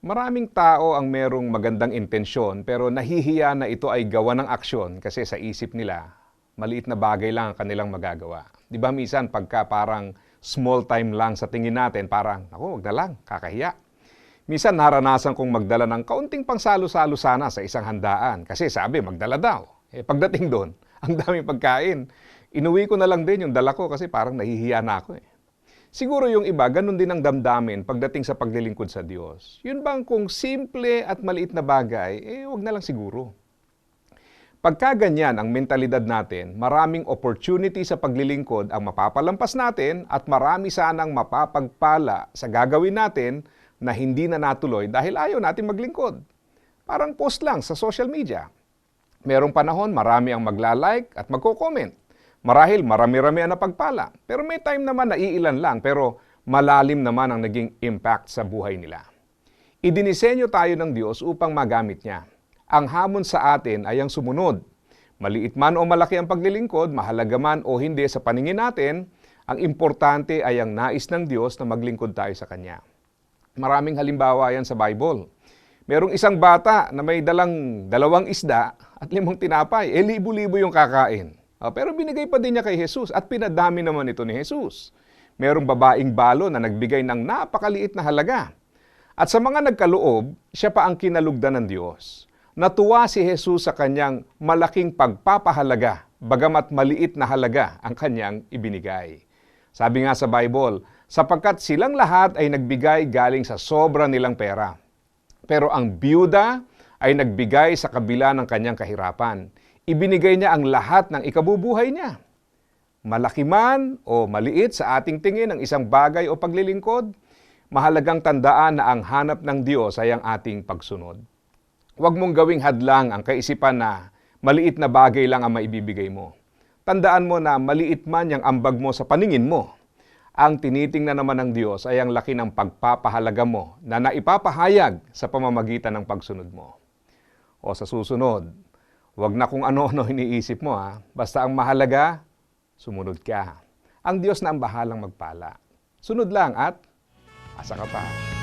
Maraming tao ang merong magandang intensyon pero nahihiya na ito ay gawa ng aksyon kasi sa isip nila, maliit na bagay lang ang kanilang magagawa. Di ba minsan pagka parang small time lang sa tingin natin, parang, ako, wag na lang, kakahiya. Minsan naranasan kong magdala ng kaunting pangsalo-salo sana sa isang handaan kasi sabi, magdala daw. Eh, pagdating doon, ang daming pagkain. Inuwi ko na lang din yung dala ko kasi parang nahihiya na ako eh. Siguro yung iba, ganun din ang damdamin pagdating sa paglilingkod sa Diyos. Yun bang kung simple at maliit na bagay, eh wag na lang siguro. Pagka ganyan ang mentalidad natin, maraming opportunity sa paglilingkod ang mapapalampas natin at marami sanang mapapagpala sa gagawin natin na hindi na natuloy dahil ayaw natin maglingkod. Parang post lang sa social media. Merong panahon, marami ang magla-like at magko-comment. Marahil marami-rami ang napagpala. Pero may time naman na iilan lang pero malalim naman ang naging impact sa buhay nila. Idinisenyo tayo ng Diyos upang magamit niya. Ang hamon sa atin ay ang sumunod. Maliit man o malaki ang paglilingkod, mahalaga man o hindi sa paningin natin, ang importante ay ang nais ng Diyos na maglingkod tayo sa Kanya. Maraming halimbawa yan sa Bible. Merong isang bata na may dalang dalawang isda at limang tinapay. Eh, libo-libo yung kakain. Ah, pero binigay pa din niya kay Jesus at pinadami naman ito ni Jesus. Merong babaeng balo na nagbigay ng napakaliit na halaga. At sa mga nagkaloob, siya pa ang kinalugdan ng Diyos. Natuwa si Jesus sa kanyang malaking pagpapahalaga, bagamat maliit na halaga ang kanyang ibinigay. Sabi nga sa Bible, sapagkat silang lahat ay nagbigay galing sa sobra nilang pera. Pero ang byuda ay nagbigay sa kabila ng kanyang kahirapan. Ibinigay niya ang lahat ng ikabubuhay niya. Malaki man o maliit sa ating tingin ang isang bagay o paglilingkod, mahalagang tandaan na ang hanap ng Diyos ay ang ating pagsunod. Huwag mong gawing hadlang ang kaisipan na maliit na bagay lang ang maibibigay mo. Tandaan mo na maliit man yung ambag mo sa paningin mo. Ang tinitingnan naman ng Diyos ay ang laki ng pagpapahalaga mo na naipapahayag sa pamamagitan ng pagsunod mo. O sa susunod, huwag na kung ano-ano iniisip mo ha. Basta ang mahalaga, sumunod ka. Ang Diyos na ang bahalang magpala. Sunod lang at asa ka pa.